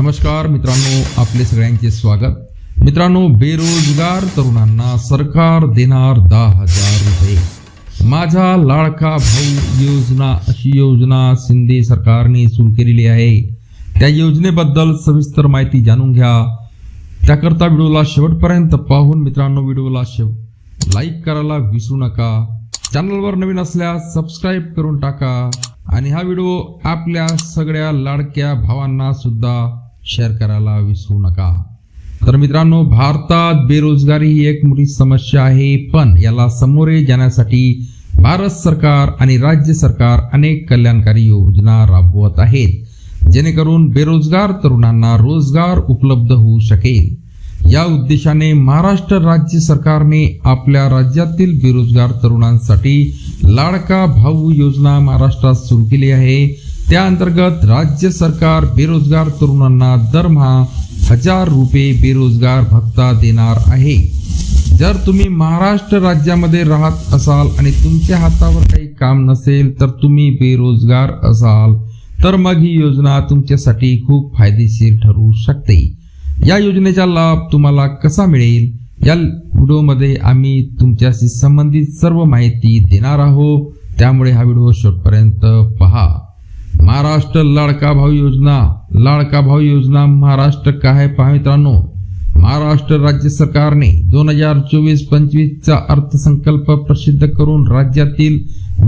नमस्कार मित्रांनो आपले सगळ्यांचे स्वागत. मित्रांनो बेरोजगार तरुणांना सरकार देणार दहा हजार रुपये. माझा लाडका भाऊ योजना अशी योजना शिंदे सरकारने सुरू केलेली आहे. त्या योजनेबद्दल सविस्तर माहिती जाणून घ्या. त्याकरता व्हिडिओला शेवटपर्यंत पाहून मित्रांनो व्हिडिओला शेव लाईक करायला विसरू नका. चॅनलवर नवीन असल्यास सबस्क्राईब करून टाका. आणि हा व्हिडिओ आपल्या सगळ्या लाडक्या भावांना सुद्धा शेअर करायला विसरू नका. तर मित्रांनो भारतात बेरोजगारी ही एक मोठी समस्या आहे पण याला सामोरे जाण्यासाठी भारत सरकार आणि राज्य सरकार अनेक कल्याणकारी योजना राबवत आहेत. जेणेकरून बेरोजगार तरुणांना रोजगार उपलब्ध होऊ शकेल. या उद्देशाने महाराष्ट्र राज्य सरकारने आपल्या राज्यातील बेरोजगार तरुणांसाठी लाडका भाऊ योजना महाराष्ट्रात सुरू केली आहे. त्या अंतर्गत राज्य सरकार बेरोजगार तरुणांना दरमहा हजार रुपये बेरोजगार भत्ता देणार आहे. जर तुम्ही महाराष्ट्र राज्यामध्ये राहत असाल आणि तुमच्या हातावर काही काम नसेल तर तुम्ही बेरोजगार असाल. तर मग ही योजना तुमच्यासाठी खूप फायदेशीर ठरू शकते. या योजनेचा लाभ तुम्हाला कसा मिळेल? या व्हिडिओमध्ये आम्ही तुमच्याशी संबंधित सर्व माहिती देणार आहोत. त्यामुळे हा व्हिडिओ शेवटपर्यंत पहा. महाराष्ट्र लाडका भाऊ योजना. लाडका भाऊ योजना महाराष्ट्र काय पहा मित्रांनो? महाराष्ट्र राज्य सरकारने दोन हजार चोवीस पंचवीसचा अर्थसंकल्प प्रसिद्ध करून राज्यातील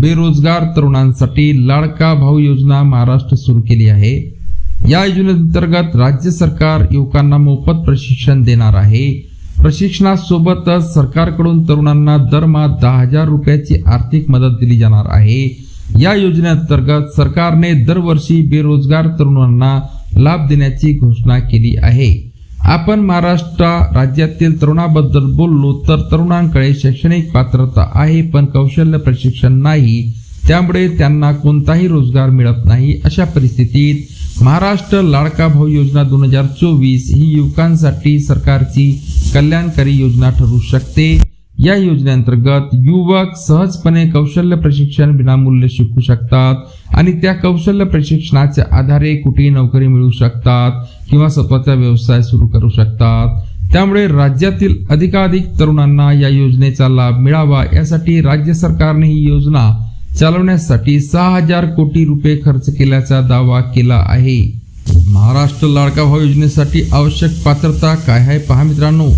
बेरोजगार तरुणांसाठी लाडका भाऊ योजना महाराष्ट्र सुरू केली आहे. या योजनेअंतर्गत राज्य सरकार युवकांना मोफत प्रशिक्षण देणार आहे. प्रशिक्षणासोबतच सरकारकडून तरुणांना दरमहा दहा हजार रुपयाची आर्थिक मदत दिली जाणार आहे. या योजनेअंतर्गत सरकारने दरवर्षी बेरोजगार तरुणांना लाभ देण्याची घोषणा केली आहे. आपण महाराष्ट्र राज्यातील तरुणाबद्दल बोललो तर तरुणांकडे शैक्षणिक पात्रता आहे पण कौशल्य प्रशिक्षण नाही. त्यामुळे त्यांना कोणताही रोजगार मिळत नाही अशा परिस्थितीत महाराष्ट्र लाडका भाऊ योजना दोन हजार चोवीस ही युवकांसाठी सरकारची कल्याणकारी योजना ठरू शकते. या योजनेअंतर्गत युवक सहजपणे कौशल्य प्रशिक्षण विनामूल्य शिकू शकतात आणि त्या कौशल्य प्रशिक्षणाच्या आधारे कुठेही नोकरी मिळू शकतात किंवा स्वतःचा व्यवसाय सुरू करू शकतात. त्यामुळे राज्यातील अधिकाधिक तरुणांना या योजनेचा लाभ मिळावा यासाठी राज्य सरकारने ही योजना चालवण्यासाठी सहा हजार कोटी रुपये खर्च केल्याचा दावा केला आहे. महाराष्ट्र लाडका भाव योजनेसाठी आवश्यक पात्रता काय आहे पहा मित्रांनो.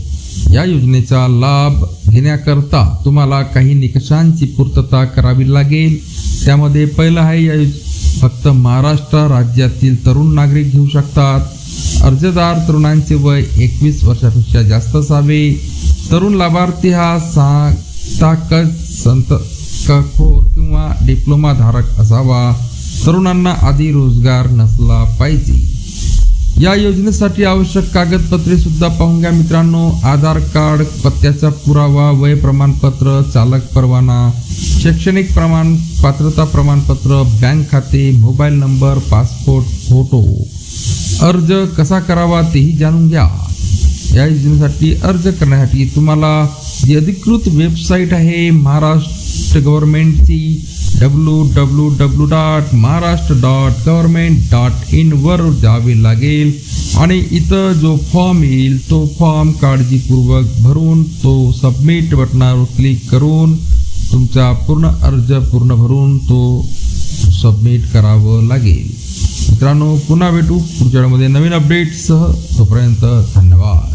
या योजनेचा लाभ घेण्याकरता तुम्हाला काही निकषांची पूर्तता करावी लागेल. त्यामध्ये पहिलं आहे या फक्त महाराष्ट्र राज्यातील तरुण नागरिक घेऊ शकतात. अर्जदार तरुणांचे वय एकवीस वर्षापेक्षा जास्त असावे. तरुण लाभार्थी हा साताकज संत कठोर किंवा डिप्लोमा धारक असावा. तरुणांना आधी रोजगार नसला पाहिजे. या योजनेसाठी आवश्यक कागदपत्रे सुद्धा पाहून घ्या मित्रांनो. आधार कार्ड पत्त्याचा पुरावा वय प्रमाणपत्र चालक परवाना शैक्षणिक प्रमाण पात्रता प्रमाणपत्र बँक खाते मोबाईल नंबर पासपोर्ट फोटो. अर्ज कसा करावा तेही जाणून घ्या. या योजनेसाठी अर्ज करण्यासाठी तुम्हाला जी अधिकृत वेबसाईट आहे Maharashtra गव्हर्नमेंटची W W W dot Maharashtra dot government dot इनवर द्यावे जावे लागेल. आणि इथं जो फॉर्म येईल तो फॉर्म काळजीपूर्वक भरून तो सबमिट बटनावर क्लिक करून तुमचा पूर्ण अर्ज पूर्ण भरून तो सबमिट करावं लागेल. मित्रांनो पुन्हा भेटू पुढच्या वेळेमध्ये नवीन अपडेटसह तोपर्यंत धन्यवाद.